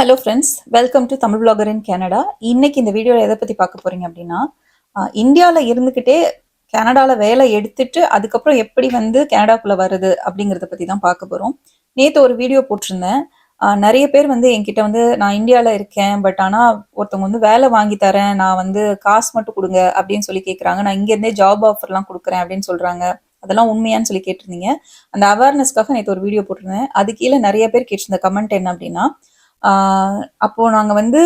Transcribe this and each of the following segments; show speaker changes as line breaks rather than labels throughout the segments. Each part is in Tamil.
Hello friends welcome to Tamil blogger in Canada இன்னைக்கு இந்த வீடியோவில் எதை பற்றி பார்க்க போறீங்க அப்படின்னா இந்தியாவில் இருந்துக்கிட்டே கனடாவில் வேலை எடுத்துட்டு அதுக்கப்புறம் எப்படி வந்து கனடாக்குள்ளே வருது அப்படிங்கிறத பற்றி தான் பார்க்க போகிறோம் நேற்று ஒரு வீடியோ போட்டிருந்தேன். நிறைய பேர் வந்து என்கிட்ட வந்து நான் இந்தியாவில் இருக்கேன் பட் ஆனால் ஒருத்தவங்க வந்து வேலை வாங்கி தரேன் நான் வந்து காசு மட்டும் கொடுங்க அப்படின்னு சொல்லி கேட்குறாங்க நான் இங்கேருந்தே ஜாப் ஆஃபர்லாம் கொடுக்குறேன் அப்படின்னு சொல்கிறாங்க அதெல்லாம் உண்மையான்னு சொல்லி கேட்டிருந்தீங்க. அந்த அவேர்னஸ்க்காக நேற்று ஒரு வீடியோ போட்டிருந்தேன். அது கீழே நிறைய பேர் கேட்டிருந்த கமெண்ட் என்ன அப்படின்னா அப்போது அப்போ வந்து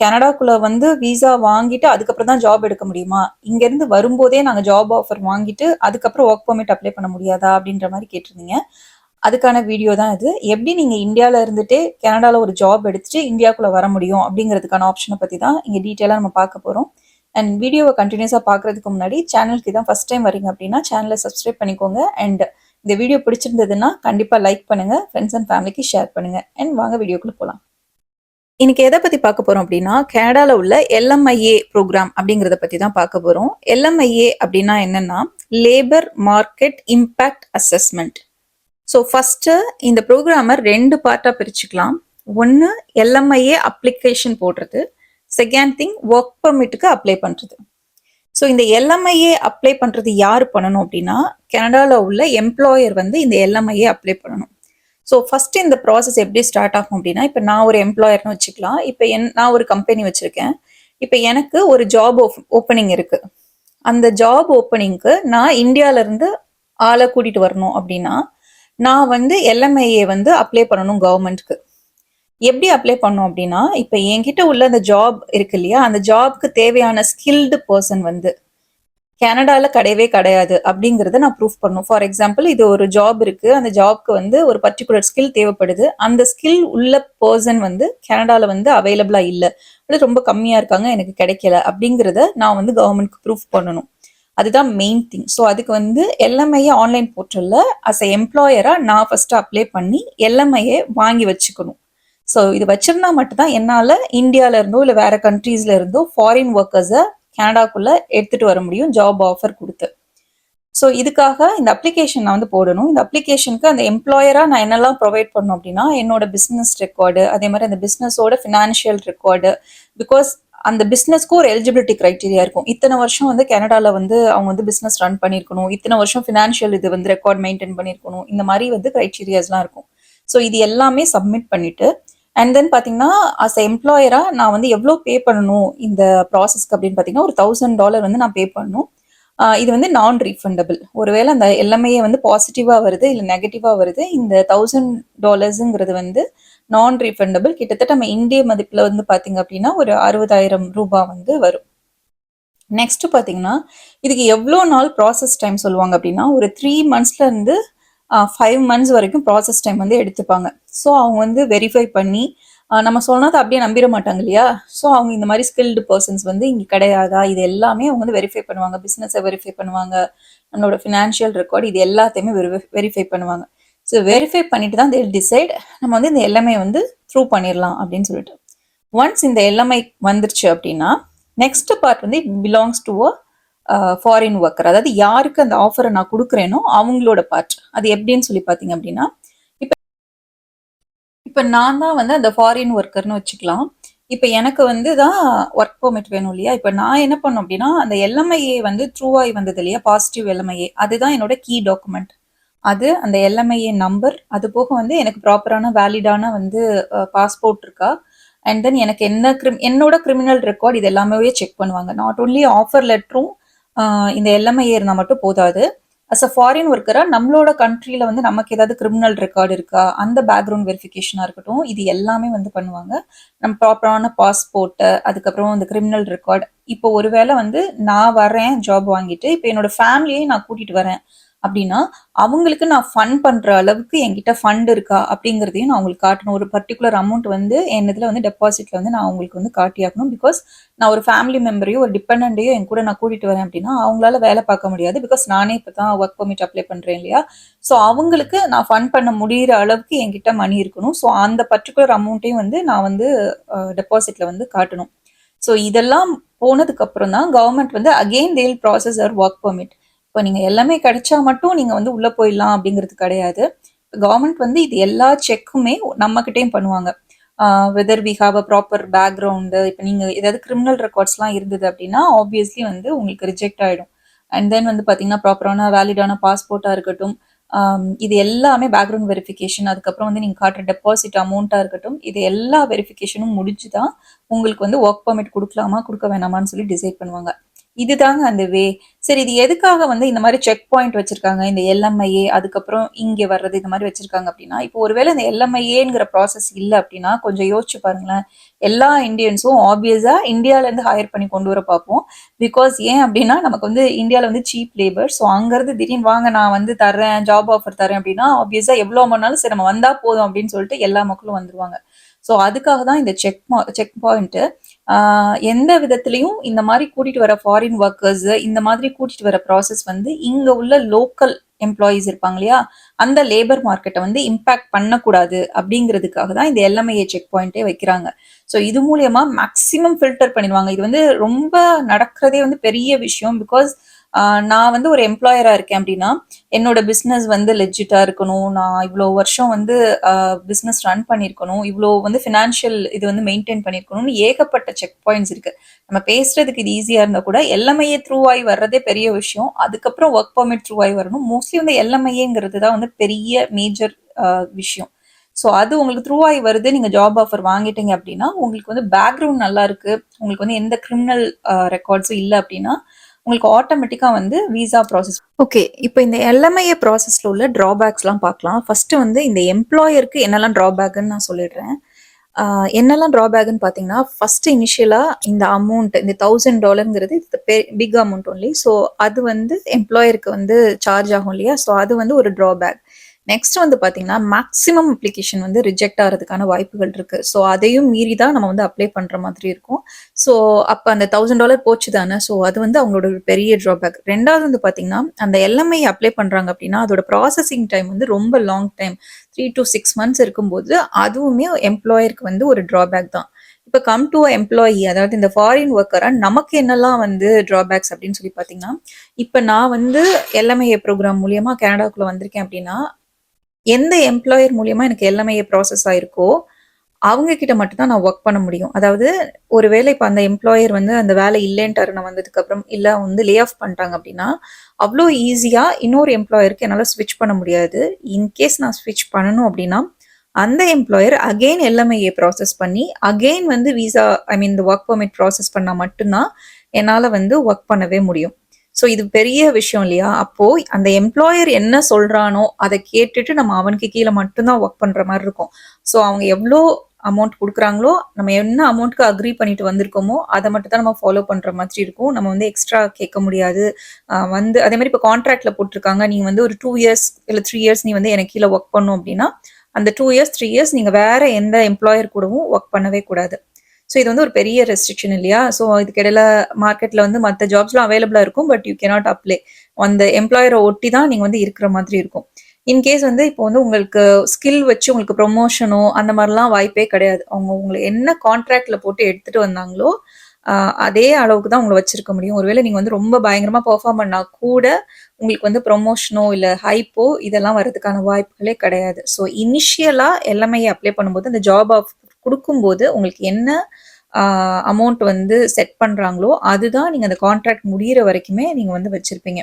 கனடாக்குள்ள வந்து விசா வாங்கிட்டு அதுக்கப்புறம் தான் ஜாப் எடுக்க முடியுமா? இங்கேருந்து வரும்போதே நாங்கள் ஜாப் ஆஃபர் வாங்கிட்டு அதுக்கப்புறம் ஒர்க் பர்மிட் அப்ளை பண்ண முடியாதா அப்படின்ற மாதிரி கேட்டிருந்தீங்க. அதுக்கான வீடியோ தான் இது. எப்படி நீங்கள் இந்தியாவில் இருந்துட்டு கனடாவில் ஒரு ஜாப் எடுத்துட்டு இந்தியாவுக்குள்ளே வர முடியும் அப்படிங்கிறதுக்கான ஆப்ஷனை பற்றி தான் இங்கே டீட்டெயிலாக நம்ம பார்க்க போகிறோம் அண்ட் வீடியோவை கண்டினியூஸாக பார்க்கறதுக்கு முன்னாடி சேனலுக்கு தான் ஃபர்ஸ்ட் டைம் வரீங்க அப்படின்னா சேனலை சப்ஸ்கிரைப் பண்ணிக்கோங்க. அண்ட் இந்த வீடியோ பிடிச்சிருந்ததுன்னா கண்டிப்பாக லைக் பண்ணுங்கள் ஃப்ரெண்ட்ஸ் அண்ட் ஃபேமிலிக்கு ஷேர் பண்ணுங்க. அண்ட் வாங்க வீடியோக்குள்ள போகலாம் இன்னைக்கு எதை பத்தி பார்க்க போறோம் அப்படின்னா கனடால உள்ள எல்எம்ஐஏ ப்ரோக்ராம் அப்படிங்கறத பத்தி தான் பார்க்க போறோம். எல்எம்ஐஏ அப்படின்னா என்னன்னா labour market impact assessment so first இந்த ப்ரோக்ராமை ரெண்டு பார்ட்டா பிரிச்சுக்கலாம். ஒன்று எல்எம்ஐஏ அப்ளிகேஷன் போடுறது. செகண்ட் திங் ஒர்க் பர்மிட்டுக்கு அப்ளை பண்றது. ஸோ இந்த எல்எம்ஐஏ அப்ளை பண்றது யார் பண்ணணும் அப்படின்னா கனடாவில் உள்ள எம்ப்ளாயர் வந்து இந்த எல்எம்ஐஏ அப்ளை பண்ணணும். ஸோ ஃபஸ்ட்டு இந்த ப்ராசஸ் எப்படி ஸ்டார்ட் ஆகும் அப்படின்னா இப்போ நான் ஒரு எம்ப்ளாயர்னு வச்சுக்கலாம். இப்போ என் நான் ஒரு கம்பெனி வச்சுருக்கேன். இப்போ எனக்கு ஒரு ஜாப் ஓப்பனிங் இருக்குது அந்த ஜாப் ஓப்பனிங்க்கு நான் இந்தியாவிலேருந்து ஆளை கூட்டிகிட்டு வரணும் அப்படின்னா நான் வந்து எல்எம்ஐஏ வந்து அப்ளை பண்ணணும் கவர்மெண்ட்க்கு எப்படி அப்ளை பண்ணோம் அப்படின்னா இப்போ என்கிட்ட உள்ள அந்த ஜாப் இருக்கு இல்லையா அந்த ஜாப்க்கு தேவையான ஸ்கில்டு பர்சன் வந்து கனடால கிடையவே கிடையாது அப்படிங்கிறத நான் ப்ரூஃப் பண்ணும் ஃபார் எக்ஸாம்பிள் இது ஒரு ஜாப் இருக்கு. அந்த ஜாப்க்கு வந்து ஒரு பர்டிகுலர் ஸ்கில் தேவைப்படுது. அந்த ஸ்கில் உள்ள பர்சன் வந்து கனடால வந்து அவைலபிளா இல்லை. அது ரொம்ப கம்மியா இருக்காங்க. எனக்கு கிடைக்கல அப்படிங்கிறத நான் வந்து கவர்மெண்ட்க்கு ப்ரூஃப் பண்ணணும். அதுதான் மெயின் திங் ஸோ அதுக்கு வந்து எல்எம்ஐயை ஆன்லைன் போர்ட்டலில் அஸ் எ எம்ப்ளாயராக நான் ஃபஸ்ட்டு அப்ளை பண்ணி எல்எம்ஐயை வாங்கி வச்சுக்கணும். ஸோ இது வச்சிருந்தா மட்டும்தான் என்னால் இந்தியாவிலேருந்தோ இல்லை வேற கண்ட்ரீஸ்ல இருந்தோ ஃபாரின் ஒர்க்கர்ஸை கனடாக்குள்ள எடுத்துட்டு வர முடியும் ஜாப் ஆஃபர் கொடுத்து. ஸோ இதுக்காக இந்த அப்ளிகேஷன் நான் வந்து போடணும். இந்த அப்ளிகேஷனுக்கு அந்த எம்ப்ளாயராக நான் என்னெல்லாம் ப்ரொவைட் பண்ணணும் அப்படின்னா என்னோட பிஸ்னஸ் ரெக்கார்டு அதே மாதிரி அந்த பிஸ்னஸோட ஃபினான்ஷியல் ரெக்கார்டு பிகாஸ் அந்த பிஸ்னஸ்க்கு ஒரு எலிஜிபிலிட்டி க்ரைட்டீரியா இருக்கும். இத்தனை வருஷம் வந்து கனடாவில் வந்து அவங்க வந்து பிஸ்னஸ் ரன் பண்ணியிருக்கணும். இத்தனை வருஷம் ஃபினான்ஷியல் இது வந்து ரெக்கார்ட் மெயின்டைன் பண்ணியிருக்கணும். இந்த மாதிரி வந்து க்ரைட்டீரியாஸ்லாம் இருக்கும். ஸோ இது எல்லாமே சப்மிட் பண்ணிட்டு அண்ட் தென் பார்த்தீங்கன்னா அஸ் எம்ப்ளாயரா நான் வந்து எவ்வளோ பே பண்ணணும் இந்த ப்ராசஸ்க்கு அப்படின்னு பார்த்தீங்கன்னா ஒரு தௌசண்ட் டாலர் வந்து நான் பே பண்ணணும். இது வந்து நான் ரீஃபண்டபிள் ஒருவேளை அந்த எல்லாமே வந்து பாசிட்டிவாக வருது இல்லை நெகட்டிவாக வருது இந்த தௌசண்ட் டாலர்ஸுங்கிறது வந்து நான் ரீஃபண்டபிள் கிட்டத்தட்ட நம்ம இந்திய மதிப்பில் வந்து பார்த்தீங்க அப்படின்னா ஒரு அறுபதாயிரம் ரூபாய் வந்து வரும். நெக்ஸ்ட் பார்த்தீங்கன்னா இதுக்கு எவ்வளோ நாள் ப்ராசஸ் டைம் சொல்லுவாங்க அப்படின்னா ஒரு த்ரீ மந்த்ஸ்லேருந்து ஃபைவ் மந்த்ஸ் வரைக்கும் ப்ராசஸ் டைம் வந்து எடுத்துப்பாங்க. ஸோ அவங்க வந்து வெரிஃபை பண்ணி நம்ம நம்ம சொன்னதை அப்படியே நம்பிட மாட்டாங்க இல்லையா? ஸோ அவங்க இந்த மாதிரி ஸ்கில்டு பர்சன்ஸ் வந்து இங்கே கிடையாதா? இது எல்லாமே அவங்க வந்து வெரிஃபை பண்ணுவாங்க. பிஸ்னஸை வெரிஃபை பண்ணுவாங்க. நம்மளோட ஃபினான்ஷியல் ரெக்கார்ட் இது எல்லாத்தையுமே வெரிஃபை பண்ணுவாங்க. ஸோ வெரிஃபை பண்ணிட்டு தான் தேல் டிசைட் நம்ம வந்து இந்த எல்லாமே வந்து த்ரூ பண்ணிடலாம் அப்படின்னு சொல்லிட்டு. ஒன்ஸ் இந்த எல்லாமே வந்துருச்சு அப்படின்னா நெக்ஸ்ட் பார்ட் வந்து it belongs to a foreign worker அதாவது யாருக்கு அந்த ஆஃபரை நான் கொடுக்குறேனோ அவங்களோட பார்ட் அது எப்படின்னு சொல்லி பார்த்தீங்க அப்படின்னா இப்போ இப்போ நான் தான் வந்து அந்த ஃபாரின் ஒர்க்கர்னு வச்சுக்கலாம். இப்போ எனக்கு வந்து தான் ஒர்க் பெர்மிட் வேணும் இல்லையா? இப்போ நான் என்ன பண்ணோம் அப்படின்னா அந்த எல்எம்ஐஏ வந்து த்ரூவாகி வந்தது இல்லையா? பாசிட்டிவ் எல்எம்ஐஏ அதுதான் என்னோட கீ டாக்குமெண்ட் அது அந்த எல்எம்ஐஏ நம்பர் அது போக வந்து எனக்கு ப்ராப்பரான வேலிடான வந்து பாஸ்போர்ட் இருக்கா? அண்ட் தென் எனக்கு என்ன கிரிம் என்னோட கிரிமினல் ரெக்கார்ட் இது எல்லாமே செக் பண்ணுவாங்க. நாட் ஓன்லி ஆஃபர் லெட்டரும் இந்த எல்எம்ஐ ஏறினா மட்டும் போதாது. அஸ் அ ஃபாரின் ஒர்க்கராக நம்மளோட கண்ட்ரியில் வந்து நமக்கு ஏதாவது கிரிமினல் ரெக்கார்டு இருக்கா? அந்த பேக்ரவுண்ட் வெரிஃபிகேஷனாக இருக்கட்டும் இது எல்லாமே வந்து பண்ணுவாங்க. நம்ம ப்ராப்பரான பாஸ்போர்ட்டு அதுக்கப்புறம் இந்த கிரிமினல் ரெக்கார்டு இப்போ ஒருவேளை வந்து நான் வரேன் ஜாப் வாங்கிட்டு இப்போ என்னோட ஃபேமிலியை நான் கூட்டிட்டு வரேன். அப்படின்னா அவங்களுக்கு நான் ஃபண்ட் பண்ற அளவுக்கு என்கிட்ட ஃபண்ட் இருக்கா அப்படிங்கிறதையும் நான் உங்களுக்கு காட்டணும். ஒரு பர்டிகுலர் அமௌண்ட் வந்து என் இதில் வந்து டெபாசிட்ல வந்து நான் அவங்களுக்கு வந்து காட்டியாகணும். பிகாஸ் நான் ஒரு ஃபேமிலி மெம்பரையோ ஒரு டிபெண்டையோ என் கூட நான் கூட்டிட்டு வரேன் அப்படின்னா அவங்களால வேலை பார்க்க முடியாது. பிகாஸ் நானே இப்போ தான் ஒர்க் பர்மிட் அப்ளை பண்றேன் இல்லையா? ஸோ அவங்களுக்கு நான் ஃபண்ட் பண்ண முடியிற அளவுக்கு என்கிட்ட மணி இருக்கணும். ஸோ அந்த பர்டிகுலர் அமௌண்ட்டையும் வந்து நான் வந்து டெபாசிட்ல வந்து காட்டணும். ஸோ இதெல்லாம் போனதுக்கு அப்புறம் தான் கவர்மெண்ட் வந்து அகெயின் தேல் ப்ராசஸ் ஆர் ஒர்க் பர்மிட் இப்போ நீங்கள் எல்லாமே கிடைச்சா மட்டும் நீங்கள் வந்து உள்ளே போயிடலாம் அப்படிங்கிறது கிடையாது. கவர்மெண்ட் வந்து இது எல்லா செக்குமே நம்மக்கிட்டேயும் பண்ணுவாங்க. Whether we have a proper background இப்போ நீங்கள் ஏதாவது கிரிமினல் ரெக்கார்ட்ஸ்லாம் இருந்தது அப்படின்னா ஆப்வியஸ்லி வந்து உங்களுக்கு ரிஜெக்ட் ஆகிடும் அண்ட் தென் வந்து பார்த்தீங்கன்னா ப்ராப்பரான வேலிடான பாஸ்போர்ட்டாக இருக்கட்டும் இது எல்லாமே பேக்ரவுண்ட் வெரிஃபிகேஷன் அதுக்கப்புறம் வந்து நீங்கள் காட்டுற டெபாசிட் அமௌண்ட்டாக இருக்கட்டும் இது எல்லா வெரிஃபிகேஷனும் முடிஞ்சு தான் உங்களுக்கு வந்து ஒர்க் பர்மிட் கொடுக்கலாமா கொடுக்க வேணாமான்னு சொல்லி டிசைட் பண்ணுவாங்க. இதுதாங்க அந்த வே. சரி இது எதுக்காக வந்து இந்த மாதிரி செக் பாயிண்ட் வச்சிருக்காங்க? இந்த எல்எம்ஐஏ அதுக்கப்புறம் இங்கே வர்றது இந்த மாதிரி வச்சிருக்காங்க அப்படின்னா இப்போ ஒருவேளை இந்த எல்எம்ஐஏங்கிற ப்ராசஸ் இல்லை அப்படின்னா கொஞ்சம் யோசிச்சு பாருங்களேன். எல்லா இந்தியன்ஸும் ஆப்வியஸா இந்தியால இருந்து ஹையர் பண்ணி கொண்டு வர பார்ப்போம். பிகாஸ் ஏன் அப்படின்னா நமக்கு வந்து இந்தியாவில் வந்து சீப் லேபர் ஸோ அங்கேருந்து திடீர்னு வாங்க நான் வந்து தரேன் ஜாப் ஆஃபர் தரேன் அப்படின்னா ஆப்வியஸா எவ்வளோ மணி சரி நம்ம வந்தா போதும் அப்படின்னு சொல்லிட்டு எல்லா மக்களும் வந்துருவாங்க. ஸோ அதுக்காக தான் இந்த செக் செக் பாயிண்ட்டு எந்த விதத்துலையும் இந்த மாதிரி கூட்டிட்டு வர ஃபாரின் ஒர்க்கர்ஸ் இந்த மாதிரி கூட்டிட்டு வர ப்ராசஸ் வந்து இங்க உள்ள லோக்கல் எம்ப்ளாயீஸ் இருப்பாங்க இல்லையா? அந்த லேபர் மார்க்கெட்டை வந்து இம்பாக்ட் பண்ணக்கூடாது அப்படிங்கிறதுக்காக தான் இந்த எல்எம்ஐஏ செக் பாயிண்டே வைக்கிறாங்க. ஸோ இது மூலியமா மேக்சிமம் ஃபில்டர் பண்ணிடுவாங்க. இது வந்து ரொம்ப நடக்கிறதே வந்து பெரிய விஷயம் பிகாஸ் நான் வந்து ஒரு எம்ப்ளாயரா இருக்கேன் அப்படின்னா என்னோட பிஸ்னஸ் வந்து லெஜிட்டா இருக்கணும். நான் இவ்வளோ வருஷம் வந்து பிஸ்னஸ் ரன் பண்ணியிருக்கணும் இவ்வளோ வந்து ஃபினான்ஷியல் இது வந்து மெயின்டைன் பண்ணியிருக்கணும்னு ஏகப்பட்ட செக் பாயிண்ட்ஸ் இருக்கு. நம்ம பேசுறதுக்கு இது ஈஸியா இருந்தா கூட எல்எம்ஐஏ த்ரூ ஆகி வர்றதே பெரிய விஷயம். அதுக்கப்புறம் ஒர்க் பர்மிட் த்ரூ ஆகி வரணும். மோஸ்ட்லி வந்து எல்எம்ஐஏங்கிறது தான் வந்து பெரிய மேஜர் விஷயம். ஸோ அது உங்களுக்கு த்ரூ ஆகி வருது. நீங்கள் ஜாப் ஆஃபர் வாங்கிட்டீங்க அப்படின்னா உங்களுக்கு வந்து பேக்ரவுண்ட் நல்லா இருக்கு. உங்களுக்கு வந்து எந்த கிரிமினல் ரெக்கார்ட்ஸும் இல்லை அப்படின்னா உங்களுக்கு ஆட்டோமேட்டிக்காக வந்து விசா ப்ராசஸ் ஓகே இப்போ இந்த எல்எம்ஐஏ ப்ராசஸில் உள்ள ட்ராபேக்ஸ்லாம் பார்க்கலாம். ஃபர்ஸ்ட் வந்து இந்த எம்ப்ளாயருக்கு என்னெல்லாம் ட்ராபேக்குன்னு நான் சொல்லிடுறேன். என்னெல்லாம் ட்ராபேக்குன்னு பார்த்தீங்கன்னா ஃபர்ஸ்ட் இனிஷியலாக இந்த அமௌண்ட் இந்த தௌசண்ட் டாலருங்கிறது பிக் அமௌண்ட் ஒன்லி ஸோ அது வந்து எம்ப்ளாயருக்கு வந்து சார்ஜ் ஆகும் இல்லையா? ஸோ அது வந்து ஒரு ட்ராபேக் நெக்ஸ்ட் வந்து பார்த்தீங்கன்னா மேக்ஸிமம் அப்ளிகேஷன் வந்து ரிஜெக்ட் ஆகிறதுக்கான வாய்ப்புகள் இருக்கு. ஸோ அதையும் மீறி தான் நம்ம வந்து அப்ளை பண்ணுற மாதிரி இருக்கும். ஸோ அப்போ அந்த தௌசண்ட் டாலர் போச்சு தானே? ஸோ அது வந்து அவங்களோட ஒரு பெரிய ட்ராபேக் ரெண்டாவது வந்து பார்த்தீங்கன்னா அந்த எல்எம்ஐ அப்ளை பண்ணுறாங்க அப்படின்னா அதோட ப்ராசஸிங் டைம் வந்து ரொம்ப long time three to six months இருக்கும்போது அதுவுமே எம்ப்ளாயருக்கு வந்து ஒரு ட்ராபேக் தான். இப்போ கம் டு எம்ப்ளாயி அதாவது இந்த ஃபாரின் ஒர்க்கராக நமக்கு என்னெல்லாம் வந்து ட்ராபேக்ஸ் அப்படின்னு சொல்லி பார்த்தீங்கன்னா இப்போ நான் வந்து எல்எம்ஐஏ ப்ரோக்ராம் மூலியமாக கனடாக்குள்ளே வந்திருக்கேன் அப்படின்னா எந்த எம்ப்ளாயர் மூலியமா எனக்கு எல்எம்ஐஏ ப்ராசஸ் ஆயிருக்கோ அவங்க கிட்ட மட்டும் தான் நான் ஒர்க் பண்ண முடியும். அதாவது ஒருவேளை இப்போ அந்த எம்ப்ளாயர் வந்து அந்த வேலை இல்லைன்ட்டாரு நான் வந்ததுக்கு அப்புறம் இல்லை வந்து லே ஆஃப் பண்ணிட்டாங்க அப்படின்னா அவ்வளோ ஈஸியாக இன்னொரு எம்ப்ளாயருக்கு என்னால் ஸ்விட்ச் பண்ண முடியாது. இன்கேஸ் நான் ஸ்விட்ச் பண்ணணும் அப்படின்னா அந்த எம்ப்ளாயர் அகெயின் எல்எம்ஐஏ ப்ராசஸ் பண்ணி அகெயின் வந்து விசா ஐ மீன் இந்த ஒர்க் பர்மிட் ப்ராசஸ் பண்ணால் மட்டும்தான் என்னால் வந்து ஒர்க் பண்ணவே முடியும். ஸோ இது பெரிய விஷயம் இல்லையா? அப்போ அந்த எம்ப்ளாயர் என்ன சொல்றானோ அதை கேட்டுட்டு நம்ம அவனுக்கு கீழே மட்டும்தான் ஒர்க் பண்ற மாதிரி இருக்கும். ஸோ அவங்க எவ்வளோ அமௌண்ட் கொடுக்குறாங்களோ நம்ம என்ன அமௌண்ட்க்கு அக்ரி பண்ணிட்டு வந்திருக்கோமோ அதை மட்டும் தான் நம்ம ஃபாலோ பண்ணுற மாதிரி இருக்கும். நம்ம வந்து எக்ஸ்ட்ரா கேட்க முடியாது. வந்து அதே மாதிரி இப்போ கான்ட்ராக்ட்ல போட்டிருக்காங்க. நீங்க வந்து ஒரு டூ இயர்ஸ் இல்லை த்ரீ இயர்ஸ் நீ வந்து எனக்கு கீழே ஒர்க் பண்ணும் அப்படின்னா அந்த டூ இயர்ஸ் த்ரீ இயர்ஸ் நீங்கள் வேற எந்த எம்ப்ளாயர் கூடவும் ஒர்க் பண்ணவே கூடாது. ஸோ இது வந்து ஒரு பெரிய ரெஸ்ட்ரிக்ஷன் இல்லையா? ஸோ இதுக்கிடையில மார்க்கெட்டில் மார்க்கெட்ல வந்து மற்ற ஜாப்ஸ்லாம் அவைலபிளா இருக்கும் பட் யூ கேனாட் அப்ளை அந்த எம்ப்ளாயரை ஒட்டி தான் நீங்க வந்து இருக்கிற மாதிரி இருக்கும். இன்கேஸ் வந்து இப்போ வந்து உங்களுக்கு ஸ்கில் வச்சு உங்களுக்கு ப்ரொமோஷனோ அந்த மாதிரிலாம் வாய்ப்பே கிடையாது. அவங்க உங்களை என்ன கான்ட்ராக்ட்ல போட்டு எடுத்துட்டு வந்தாங்களோ அதே அளவுக்கு தான் உங்களை வச்சிருக்க முடியும். ஒருவேளை நீங்க வந்து ரொம்ப பயங்கரமா பெர்ஃபார்ம் பண்ணா கூட உங்களுக்கு வந்து ப்ரொமோஷனோ இல்லை ஹைப்போ இதெல்லாம் வரதுக்கான வாய்ப்புகளே கிடையாது. ஸோ இனிஷியலா எல்லாமே அப்ளை பண்ணும்போது அந்த ஜாப் ஆஃப் கொடுக்கும்போது உங்களுக்கு என்ன அமௌண்ட் வந்து செட் பண்றாங்களோ அதுதான் நீங்கள் அந்த கான்ட்ராக்ட் முடியிற வரைக்குமே நீங்க வந்து வச்சிருப்பீங்க.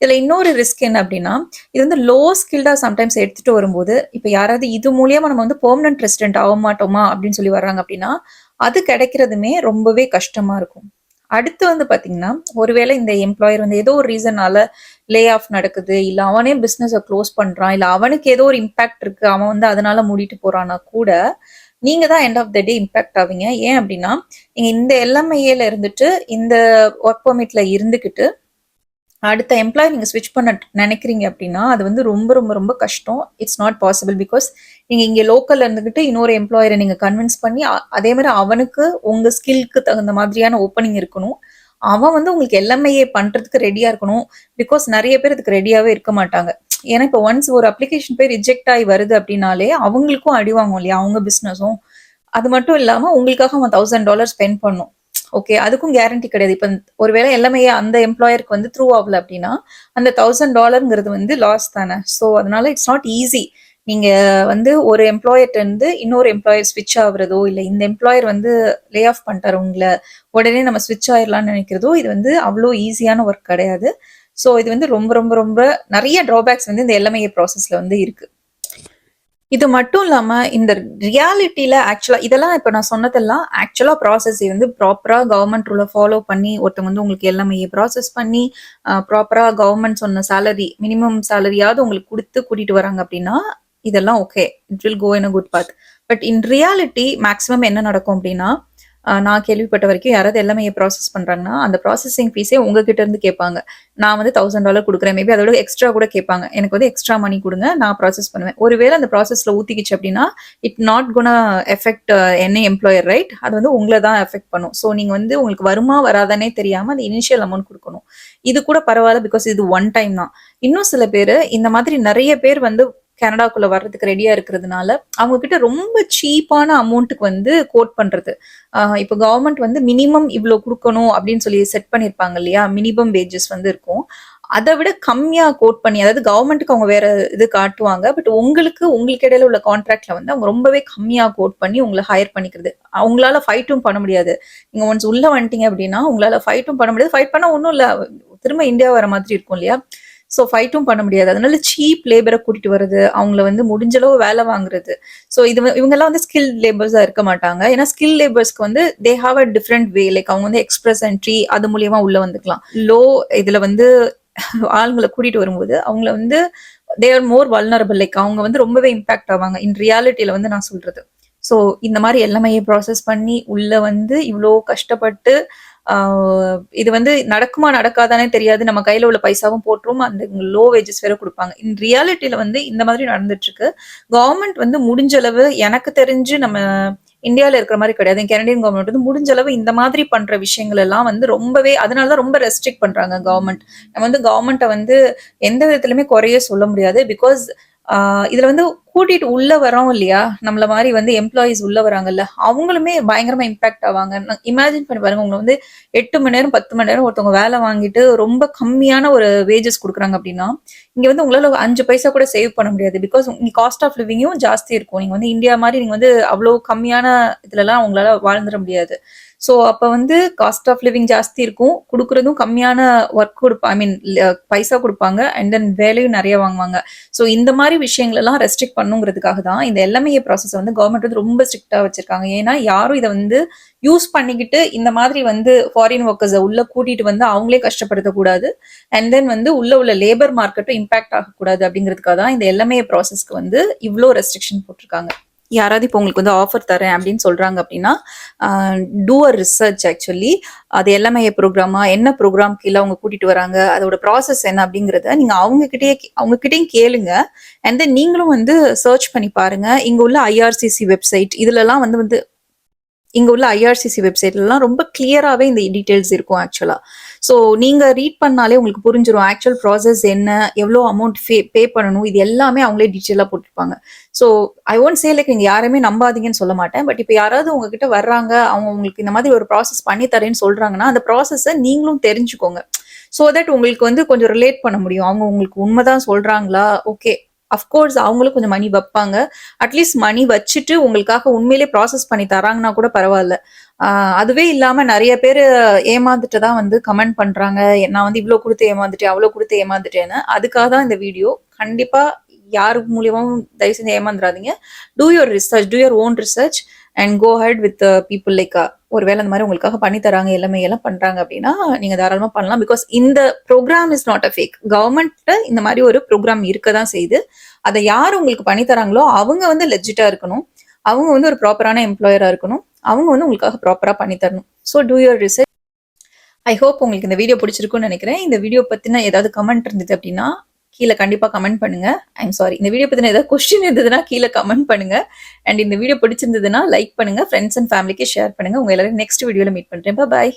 இதில் இன்னொரு ரிஸ்க் என்ன அப்படின்னா இது வந்து லோ ஸ்கில்டா சம்டைம்ஸ் எடுத்துட்டு வரும்போது இப்போ யாராவது இது மூலியமா நம்ம வந்து பெர்மனன்ட் ரெசிடென்ட் ஆக மாட்டோமா அப்படின்னு சொல்லி வர்றாங்க அப்படின்னா அது கிடைக்கிறதுமே ரொம்பவே கஷ்டமா இருக்கும். அடுத்து வந்து பாத்தீங்கன்னா ஒருவேளை இந்த எம்ப்ளாயர் வந்து ஏதோ ஒரு ரீசனால லே ஆஃப் நடக்குது இல்லை அவனே பிஸ்னஸை க்ளோஸ் பண்றான் இல்லை அவனுக்கு ஏதோ ஒரு இம்பேக்ட் இருக்கு அவன் வந்து அதனால மூடிட்டு போறான்னா கூட நீங்க தான் end of the day impact ஆவீங்க. ஏன் அப்படின்னா நீங்க இந்த எல்எம்ஐஏல இருந்துட்டு இந்த ஒர்க் பர்மிட்ல இருந்துக்கிட்டு அடுத்த எம்ப்ளாயி நீங்க ஸ்விட்ச் பண்ண நினைக்கிறீங்க அப்படின்னா அது வந்து ரொம்ப ரொம்ப ரொம்ப கஷ்டம். இட்ஸ் நாட் பாசிபிள் பிகாஸ் நீங்க இங்க லோக்கல்ல இருந்துகிட்டு இன்னொரு எம்ப்ளாயரை நீங்க கன்வின்ஸ் பண்ணி அதே மாதிரி அவனுக்கு உங்க ஸ்கில்க்கு தகுந்த மாதிரியான ஓப்பனிங் இருக்கணும். அவன் வந்து உங்களுக்கு எல்லாமே பண்றதுக்கு ரெடியா இருக்கணும். பிகாஸ் நிறைய பேர் இதுக்கு ரெடியாவே இருக்க மாட்டாங்க. ஏன்னா இப்போ ஒன்ஸ் ஒரு அப்ளிகேஷன் போய் ரிஜெக்ட் ஆகி வருது அப்படின்னாலே அவங்களுக்கும் அடி வாங்கும் இல்லையா? அவங்க பிஸ்னஸும் அது மட்டும் இல்லாம உங்களுக்காக அவன் தௌசண்ட் டாலர் ஸ்பெண்ட் பண்ணும். ஓகே அதுக்கும் கேரண்டி கிடையாது. இப்போ ஒருவேளை எல்லாமே அந்த எம்ப்ளாயருக்கு வந்து த்ரூ ஆகல அப்படின்னா அந்த தௌசண்ட் டாலருங்கிறது வந்து லாஸ் தானே. ஸோ அதனால இட்ஸ் நாட் ஈஸி நீங்க வந்து ஒரு எம்ப்ளாயர்ட்ட இருந்து இன்னொரு எம்ப்ளாயர் ஸ்விட்ச் ஆகுறதோ இல்லை இந்த எம்ப்ளாயர் வந்து லே ஆஃப் பண்ணிட்டாரு உங்களை உடனே நம்ம ஸ்விட்ச் ஆயிடலாம்னு நினைக்கிறதோ இது வந்து அவ்வளோ ஈஸியான ஒர்க் கிடையாது. ஸோ இது வந்து ரொம்ப ரொம்ப ரொம்ப நிறைய ட்ராபேக்ஸ் வந்து இந்த எல்எம்ஐஏ ப்ராசஸ்ல வந்து இருக்கு. இது மட்டும் இல்லாம இந்த ரியாலிட்டியில ஆக்சுவலா இதெல்லாம் இப்ப நான் சொன்னதெல்லாம் ஆக்சுவலா ப்ராசஸ் வந்து ப்ராப்பரா கவர்மெண்ட் ரூல ஃபாலோ பண்ணி ஒருத்தவங்க வந்து உங்களுக்கு எல்லாமே ப்ராசஸ் பண்ணி ப்ராப்பரா கவர்மெண்ட் சொன்ன சேலரி மினிமம் சேலரியாவது உங்களுக்கு கொடுத்து கூட்டிட்டு வராங்க அப்படின்னா இதெல்லாம் okay it will go in a good path but in reality maximum என்ன நடக்கும் அப்படின்னா நான் கேள்விப்பட்ட வரைக்கும் யாராவது எல்லாமே ப்ராசஸ் பண்ணுறாங்கன்னா அந்த ப்ராசஸிங் ஃபீஸே உங்ககிட்ட இருந்து கேட்பாங்க. நான் வந்து தௌசண்ட் டாலர் கொடுக்குறேன் மேபி அதோட எக்ஸ்ட்ரா கூட கேட்பாங்க. எனக்கு வந்து எக்ஸ்ட்ரா மணி கொடுங்க நான் ப்ராசஸ் பண்ணுவேன். ஒருவேளை அந்த ப்ராசஸில் ஊற்றிக்கிச்சு அப்படின்னா இட் நாட் குண எஃபெக்ட் என்ன எம்ப்ளாயர் ரைட் அது வந்து உங்களை தான் எஃபெக்ட் பண்ணும். ஸோ நீங்கள் வந்து உங்களுக்கு வருமா வராதானே தெரியாமல் அந்த இனிஷியல் அமௌண்ட் கொடுக்கணும். இது கூட பரவாயில்ல பிகாஸ் இது ஒன் டைம் தான். இன்னும் சில பேர் இந்த மாதிரி நிறைய பேர் வந்து கனடாக்குள்ள வர்றதுக்கு ரெடியா இருக்கிறதுனால அவங்க கிட்ட ரொம்ப சீப்பான அமௌண்ட்டுக்கு வந்து கோட் பண்றது. இப்போ கவர்மெண்ட் வந்து மினிமம் இவ்வளோ கொடுக்கணும் அப்படின்னு சொல்லி செட் பண்ணியிருப்பாங்க இல்லையா? மினிமம் வேஜஸ் வந்து இருக்கும். அதை விட கம்மியாக கோட் பண்ணி அதாவது கவர்மெண்ட்டுக்கு அவங்க வேற இது காட்டுவாங்க பட் உங்களுக்கு உங்களுக்கு இடையில உள்ள கான்ட்ராக்ட்ல வந்து அவங்க ரொம்பவே கம்மியாக கோட் பண்ணி உங்களை ஹையர் பண்ணிக்கிறது. அவங்களால ஃபைட்டும் பண்ண முடியாது. நீங்க ஒன்ஸ் உள்ள வந்துட்டீங்க அப்படின்னா உங்களால ஃபைட்டும் பண்ண முடியாது. ஃபைட் பண்ணா ஒன்றும் இல்லை. திரும்ப இந்தியா வர மாதிரி இருக்கும் இல்லையா? ஸோ ஃபைட்டும் பண்ண முடியாது. அதனால சீப் லேபரை கூட்டிட்டு வர்றது அவங்கள வந்து முடிஞ்ச அளவு வேலை வாங்குறது. ஸோ இது இவங்கெல்லாம் வந்து ஸ்கில் லேபர்ஸாக இருக்க மாட்டாங்க. ஏன்னா ஸ்கில் லேபர்ஸ்க்கு வந்து they have a different way like அவங்க வந்து எக்ஸ்பிரஸ் என்ட்ரி அது மூலியமா உள்ள வந்துக்கலாம். லோ இதுல வந்து ஆளுங்களை கூட்டிட்டு வரும்போது அவங்கள வந்து they are more vulnerable like அவங்க வந்து ரொம்பவே இம்பாக்ட் ஆவாங்க. இன் ரியாலிட்டியில வந்து நான் சொல்றது. ஸோ இந்த மாதிரி எல்லாமே ப்ராசஸ் பண்ணி உள்ள வந்து இவ்வளோ கஷ்டப்பட்டு இது வந்து நடக்குமா நடக்காதானே தெரியாது. நம்ம கையில உள்ள பைசாவும் போட்டுரும். அந்த லோ வேஜஸ் வேற கொடுப்பாங்க. இன் ரியாலிட்டியில வந்து இந்த மாதிரி நடந்துட்டு இருக்கு கவர்மெண்ட் வந்து முடிஞ்ச அளவு எனக்கு தெரிஞ்சு நம்ம இந்தியாவில் இருக்கிற மாதிரி கிடையாது. கெனடியன் கவர்மெண்ட் வந்து முடிஞ்ச அளவு இந்த மாதிரி பண்ற விஷயங்கள் எல்லாம் வந்து ரொம்பவே அதனாலதான் ரொம்ப ரெஸ்ட்ரிக்ட் பண்றாங்க கவர்மெண்ட் நம்ம வந்து கவர்மெண்ட்டை வந்து எந்த விதத்துலயுமே குறைய சொல்ல முடியாது. பிகாஸ் இதுல வந்து கூட்டிட்டு உள்ள வரோம் இல்லையா? நம்மள மாதிரி வந்து எம்ப்ளாயிஸ் உள்ள வராங்கல்ல அவங்களுமே பயங்கரமா இம்பாக்ட் ஆவாங்க. இமேஜின் பண்ணி பாருங்க உங்களை வந்து எட்டு மணி நேரம் பத்து மணி நேரம் ஒருத்தவங்க வேலை வாங்கிட்டு ரொம்ப கம்மியான ஒரு வேஜஸ் கொடுக்குறாங்க அப்படின்னா இங்க வந்து உங்களால அஞ்சு பைசா கூட சேவ் பண்ண முடியாது. பிகாஸ் இங்க காஸ்ட் ஆஃப் லிவிங்கும் ஜாஸ்தி இருக்கும். நீங்க வந்து இந்தியா மாதிரி நீங்க வந்து அவ்வளவு கம்மியான இதுல எல்லாம் உங்களால வாழ்ந்துட முடியாது. ஸோ அப்போ வந்து காஸ்ட் ஆஃப் லிவிங் ஜாஸ்தி இருக்கும். கொடுக்கறதும் கம்மியான ஒர்க் கொடுப்பா ஐ மீன் பைசா கொடுப்பாங்க. அண்ட் தென் வேலையும் நிறைய வாங்குவாங்க. ஸோ இந்த மாதிரி விஷயங்களெல்லாம் ரெஸ்ட்ரிக்ட் பண்ணுங்கிறதுக்காக தான் இந்த எல்எம்ஏ ப்ராசஸ் வந்து கவர்மெண்ட் வந்து ரொம்ப ஸ்ட்ரிக்டாக வச்சிருக்காங்க. ஏன்னா யாரும் இதை வந்து யூஸ் பண்ணிக்கிட்டு இந்த மாதிரி வந்து ஃபாரின் ஒர்க்கர்ஸை உள்ள கூட்டிட்டு வந்து அவங்களே கஷ்டப்படுத்தக்கூடாது அண்ட் தென் வந்து உள்ள உள்ள லேபர் மார்க்கெட்டும் இம்பாக்ட் ஆகக்கூடாது அப்படிங்கிறதுக்காக தான் இந்த எல்எம்ஏ ப்ராசஸ்க்கு வந்து இவ்வளோ ரெஸ்ட்ரிக்ஷன் போட்டிருக்காங்க. யாராவது இப்போ உங்களுக்கு வந்து ஆஃபர் தரேன் அப்படின்னு சொல்கிறாங்க அப்படின்னா டூ அ ரிசர்ச் ஆக்சுவலி அது எல்லாமே ப்ரோக்ராமா என்ன ப்ரோக்ராம் கீழே அவங்க கூட்டிட்டு வராங்க அதோட ப்ராசஸ் என்ன அப்படிங்கறத நீங்கள் அவங்க அவங்கக்கிட்டேயும் கேளுங்க. அண்ட் தென் நீங்களும் வந்து சர்ச் பண்ணி பாருங்க. இங்கே உள்ள ஐஆர்சிசி வெப்சைட் இதுலலாம் வந்து வந்து இங்கே உள்ள ஐஆர்சிசி வெப்சைட்லாம் ரொம்ப கிளியராகவே இந்த டீடைல்ஸ் இருக்கும் ஆக்சுவலாக ஸோ நீங்கள் ரீட் பண்ணாலே உங்களுக்கு புரிஞ்சிடும் ஆக்சுவல் ப்ராசஸ் என்ன எவ்வளோ அமௌண்ட் பே பே பண்ணணும் இது எல்லாமே அவங்களே டீட்டெயிலாக போட்டிருப்பாங்க. So I won't say like நீங்கள் யாருமே நம்பாதீங்கன்னு சொல்ல மாட்டேன். பட் இப்போ யாராவது உங்ககிட்ட வர்றாங்க அவங்க உங்களுக்கு இந்த மாதிரி ஒரு ப்ராசஸ் பண்ணி தரேன்னு சொல்றாங்கன்னா அந்த ப்ராசஸை நீங்களும் தெரிஞ்சுக்கோங்க. ஸோ தட் உங்களுக்கு வந்து கொஞ்சம் ரிலேட் பண்ண முடியும். அவங்க உங்களுக்கு உண்மைதான் சொல்றாங்களா? ஓகே அஃப்கோர்ஸ் அவங்களும் கொஞ்சம் மணி வைப்பாங்க. அட்லீஸ்ட் மணி வச்சுட்டு உங்களுக்காக உண்மையிலே ப்ராசஸ் பண்ணி தராங்கன்னா கூட பரவாயில்ல. அதுவே இல்லாம நிறைய பேர் ஏமாந்துட்டு தான் வந்து கமெண்ட் பண்றாங்க. நான் வந்து இவ்வளவு கொடுத்து ஏமாந்துட்டேன் அவ்வளவு கொடுத்து ஏமாந்துட்டேன்னு. அதுக்காக தான் இந்த வீடியோ கண்டிப்பா யாரு மூலியமாவும் தயவு செஞ்சு ஏமாந்துடாதீங்க. Do your research do your own research and go ahead with people like ஒருவேளை அந்த மாதிரி உங்களுக்காக பண்ணி தராங்க எல்லாமே எல்லாம் பண்றாங்க அப்படின்னா நீங்க தாராளமா பண்ணலாம். பிகாஸ் இந்த program is not a fake கவர்மெண்ட்ல இந்த மாதிரி ஒரு ப்ரோக்ராம் இருக்க தான் செய்யுது. அதை யார் உங்களுக்கு பண்ணி தராங்களோ அவங்க வந்து லெஜிட்டா இருக்கணும். அவங்க வந்து ஒரு ப்ராப்பரான எம்ப்ளாயரா இருக்கணும். அவங்க வந்து உங்களுக்காக ப்ராப்பரா பண்ணி தரணும். So do your research I hope உங்களுக்கு இந்த வீடியோ பிடிச்சிருக்கும்னு நினைக்கிறேன். இந்த வீடியோ பத்தின ஏதாவது கமெண்ட் இருந்தது அப்படின்னா கீழே கண்டிப்பா கமெண்ட் பண்ணுங்க. ஐம் சாரி இந்த வீடியோ பற்றின ஏதாவது கொஸ்டின் இருந்ததுன்னா கீழே கமெண்ட் பண்ணுங்க. அண்ட் இந்த வீடியோ பிடிச்சிருந்ததுன்னா லைக் பண்ணுங்க. ஃப்ரெண்ட்ஸ் அண்ட் ஃபேமிலிக்கு ஷேர் பண்ணுங்க. உங்க எல்லாரும் நெக்ஸ்ட் வீடியோவில் மீட் பண்ணுறேன் பாய்